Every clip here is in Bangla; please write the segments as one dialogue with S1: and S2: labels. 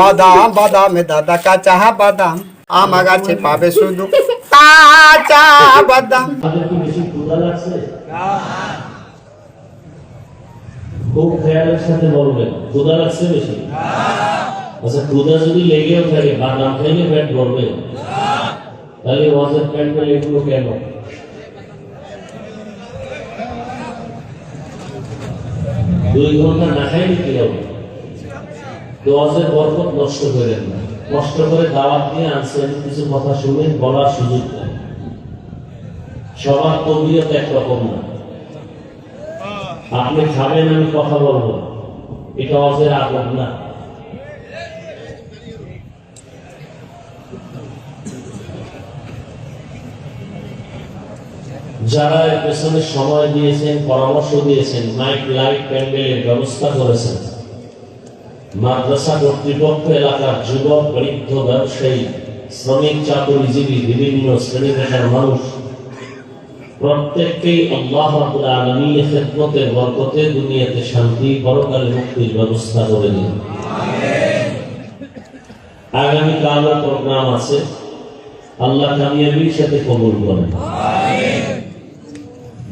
S1: বাদাম বাদামে দাদা কাঁচা বাদাম আমার কাছে পাবে শুধু কাঁচা বাদাম
S2: আমাদের কি বেশি ক্ষুধা লাগছে খুব খেয়ালের সাথে বলবেন ক্ষুধা লাগছে বেশি আচ্ছা ক্ষুধা যদি লেগেও থাকে বাদাম খাইলে পেট ভরবে তাহলে ওয়াজের প্যান্টটা এগুলো কেন দুই ঘণ্টা না খাইলে কি হবে তো ওয়াজের বরকত নষ্ট করেন না। কষ্ট করে দাওয়াত দিয়ে আনছেন, কিছু কথা শুনেন বলার সুযোগ নেই। সবার তবিয়ত একরকম না। আপনি খাবেন, আমি কথা বলব এটা অজের আদব না। যারা পেছনে সময় দিয়েছেন, পরামর্শ দিয়েছেন, মাইক, লাইট, প্যান্ডেলের ব্যবস্থা করেছেন। মাদ্রাসা কর্তৃপক্ষ এলাকার যুবক, বৃদ্ধ, ব্যবসায়ী, শ্রমিক, চাকরিজীবী, বিভিন্ন শ্রেণি পেশার মানুষ প্রত্যেককেই আল্লাহ আলামিনের খেদমতের বরকতে দুনিয়াতে শান্তি, পরকালে মুক্তির ব্যবস্থা করে দিন। আগামী কালও প্রোগ্রাম আছে। আল্লাহ কামিয়াবির সাথে কবুল করেন।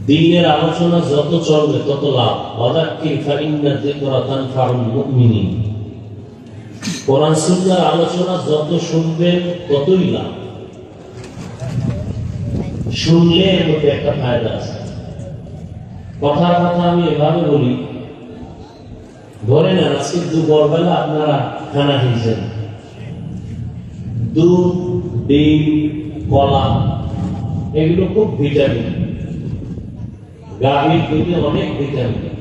S2: দিনের আলোচনা যত চলবে তত লাভ। অদাক্কির ফাইন্না যিকরা তানফাউল মুমিনিন। কোরআন সুন্নাহর আলোচনা যত শুনবেন, ততই লাভ। শুনলে এর মধ্যে একটা ফায়দা আছে। কথার কথা আমি এভাবে বলি, ধরে নেন আজকে দুপুরবেলা আপনারা খানা খেয়েছেন। দুধ, ডিম, কলা, এগুলো খুব ভিটামিন। গাভীর দুধে অনেক ভিটামিন।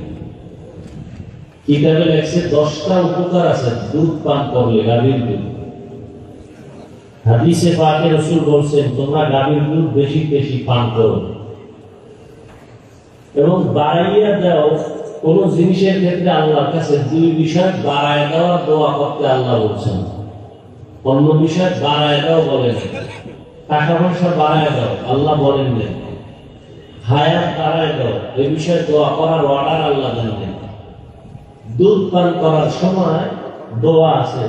S2: দশটা উপকার আছে, দুধ পান করলে, গাভীর দুধ। হাদিসে পাকে রসুল বলছেন, তোমরা গাভীর দুধ বেশি বেশি পান করো। এবং বাড়াইয়া কোন জিনিসের ক্ষেত্রে আল্লাহর কাছে দুই বিষয় বাড়ায় দোয়া করতে আল্লাহ বলছেন। অন্য বিষয় বাড়ায় দাও বলেন। টাকা পয়সা বাড়ায় দাও, আল্লাহ বলেন হায়াত বাড়ায় দাও এই বিষয়ে দোয়া করার অর্ডার আল্লাহ জানেন দুধ পান করার সময় দোয়া আছে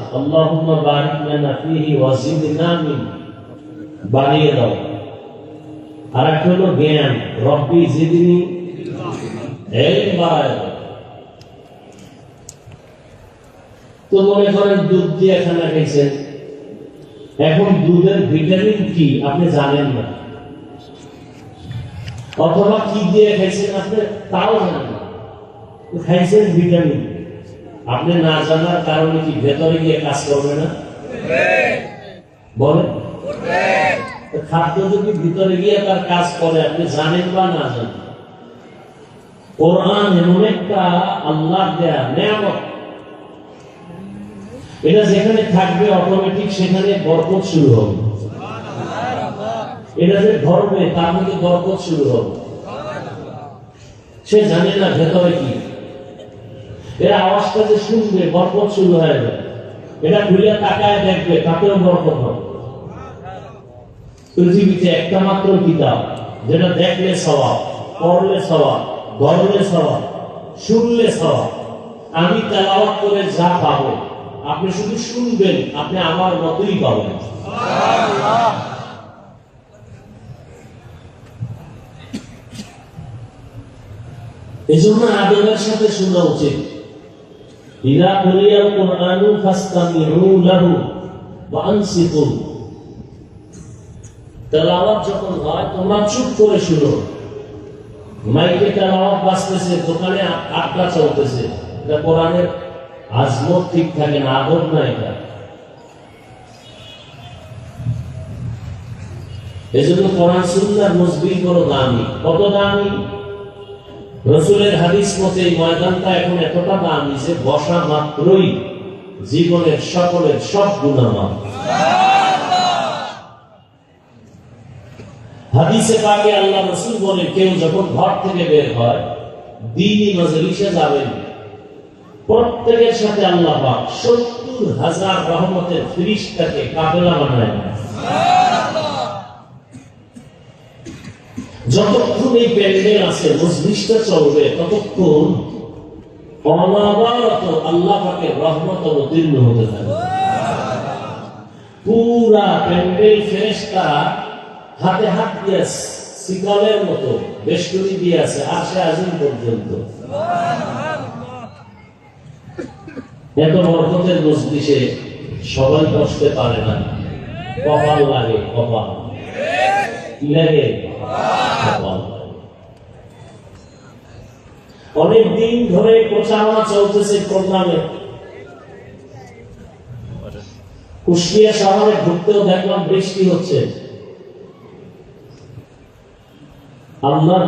S2: বাড়িয়ে দাও। আর একটা হলো জ্ঞান, রব্বি তো মনে করেন দুধ দিয়ে খানা খাইছেন এখন দুধের ভিটামিন কি, আপনি জানেন না। অথবা কি দিয়ে খাইছেন আপনি তাও জানেন না। খাইছেন ভিটামিন। আপনি না জানার কারণে কি ভেতরে গিয়ে কাজ করবে না? বলেন। খাদ্য যদি ভিতরে গিয়ে তার কাজ করে, আপনি জানেন বা না জানেন? কোরআন এমন একটা আল্লাহ দেয়া নেয়ামত। এটা যেখানে থাকবে অটোমেটিক সেখানে বরকত শুরু হবে। এটা যে ধরবে, তার মধ্যে বরকত শুরু হবে। সে জানে না ভেতরে কি। এর আওয়াজটা যে শুনবে, বরকত শুরু হয়ে যাবে। এটা খুলে তাকায় দেখবে তাতেও বরকত হবে। পৃথিবীতে একটা মাত্র কিতাব, যেটা দেখলে স্বভাব, পড়লে স্বভাব ধরলে স্বভাব, শুনলে স্বভাব। আমি তেলাওয়াত করে যা পাবো, আপনি শুধু শুনবেন, আপনি আমার মতোই পাবেন। এই জন্য আদবের সাথে শোনা উচিত। ইরা কুরিয়াল কুরআনু ফাস্তামিউ লাহু ওয়া আনসিতু তেলাওয়াত যখন হয় তোমরা চুপ করে শুনো মাইকে তেলাওয়াত বাজতেছে দোকানে আটকা চলতেছে এটা কোরআনের আজমত ঠিক থাকে না আদব না এটা এই জন্য কোরআন সুন্নার মসবিল বড় দামি কত দামি রসুলের হাদিস মতে এই ময়দানটা এখন এতটা দামি যে বসা মাত্রই জীবনের সকলের সব গুণামাপ হাদিসে পাকে আল্লাহ রসুল বলে, কেউ যখন ঘর থেকে বের হয়, দিনই যাবেন প্রত্যেকের সাথে আল্লাহ পাক সত্তর হাজার রহমতের ফিরিস্তাকে কাফেলা বানায় যতক্ষণ এই প্যান্ডেল আছে, মজলিসটা চলবে, ততক্ষণ অনবরত আল্লাহ পাকের রহমত অবতীর্ণ হতে থাকে পুরা প্যান্ডেল হাতে হাত দিয়ে মতো, বেষ্টনী দিয়ে আছে আসে আজিম পর্যন্ত। এত বরকতের মজলিসে সবাই বসতে পারে না। কপাল লাগে কপাল লাগে। অনেক দিন ধরে প্রচারণা চলতেছে প্রোগ্রামে কুষ্টিয়া শহরে দেখলাম বৃষ্টি হচ্ছে।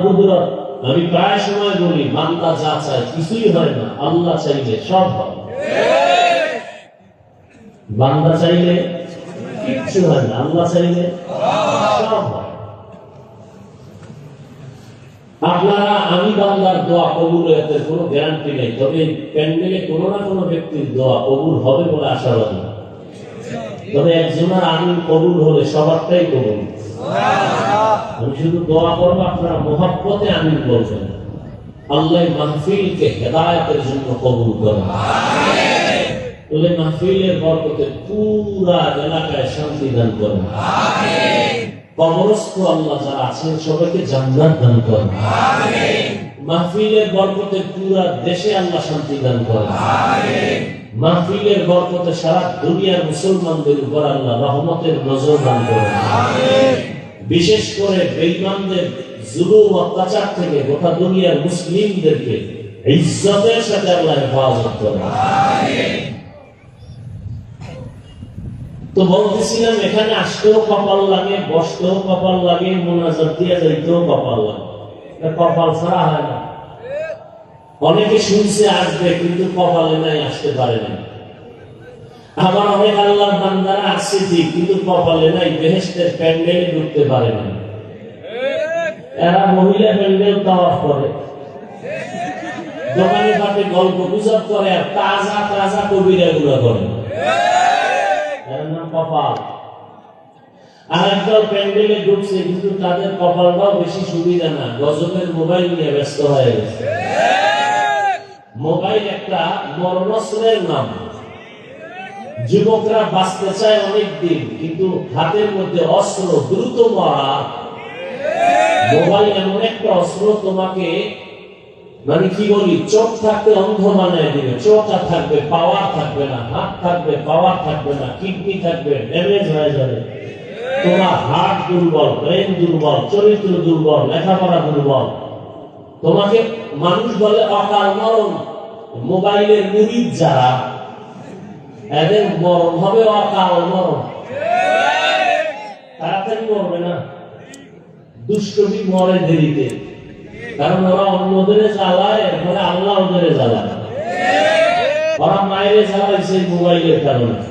S2: কুদরত, আমি প্রায় সময় বলি বান্দা যা চায়, কিছুই হয় না। আল্লাহ চাইলে সব হয়। বান্দা চাইলে কিচ্ছু হয় না। আল্লাহ চাইলে সব হয়। আপনারা, আমি বান্দার দোয়া কবুল এর কোনো গ্যারান্টি নেই। তবে প্যান্ডেলে কোনো না কোনো ব্যক্তির দোয়া কবুল হবে বলে আশাবাদী তবে একজনের আমিন কবুল হলে সবারটাই কবুল। আমি শুধু দোয়া করব, আপনারা আমিন বলবেন। আল্লাহ মাহফিলকে হেদায়তের জন্য কবুল করেন। বলে মাহফিলের বরকতে পুরা এলাকায় শান্তি দান করেন। কবরস্থ আল্লাহ যারা আছেন সবাইকে জান্নাত দান করেন। মাহফিলের বরকতে পুরা দেশে আল্লাহ শান্তি দান করেন। মাহফিলের বরকতে সারা দুনিয়ার মুসলমানদের উপর আল্লাহ রহমতের নজর দান করেন। বিশেষ করে বেঈমানদের জুলুম অত্যাচার থেকে গোটা দুনিয়ার মুসলিমদেরকে ইজ্জতের সাথে আল্লাহ হেফাজত করেন। তো বলতেছিলাম, এখানে আসতেও কপাল লাগে, বসতেও কপাল লাগে, মোনাজাত দিয়ে যাইতেও কপাল লাগে। কপাল ছাড়া হয় না। অনেকে শুনছে আসবে, কিন্তু কপালে নাই, আসতে পারে না আবার অনেক আল্লাহর বান্দারা আসছে ঠিক কিন্তু কপালে নাই বেহেস্তের প্যান্ডেলে ঢুকতে পারে না এরা মহিলা প্যান্ডেল তাওয়াফ করে দোকানে পাটে গল্প গুজব করে আর তাজা তাজা কবিরা গুলো করে নাম কপাল। আর একদল প্যান্ডেলে ঢুকছে, কিন্তু তাদের কপালটাও বেশি সুবিধা না। গজবের মোবাইল নিয়ে ব্যস্ত হয়ে গেছে। মোবাইল একটা মরণস্ত্রের নাম। যুবকরা বাঁচতে চায় অনেক দিন কিন্তু হাতের মধ্যে অস্ত্র দ্রুত মারা। মোবাইল এমন একটা অস্ত্র তোমাকে মানে কি বলি, চোখ থাকতে অন্ধ বানায় দিবে চোখ আর থাকবে পাওয়ার থাকবে না, হাত থাকবে পাওয়ার থাকবে না, কিডনি থাকবে ড্যামেজ হয়ে যাবে। তোমার হার্ট দুর্বল ব্রেন দুর্বল, চরিত্র দুর্বল, লেখাপড়া দুর্বল। তোমাকে মানুষ বলে অকাল মরণ। মোবাইলের মুরিদ যারা, এদের মরণ হবে অকাল মরণ। তাড়াতাড়ি মরবে না। দুষ্টবি মরে দেরিতে। কারণ ওরা অন্যদের জ্বালায় এরপরে আল্লাহ ওদের জ্বালায়। ওরা মায়ের জ্বালায় সেই মোবাইলের কারণে।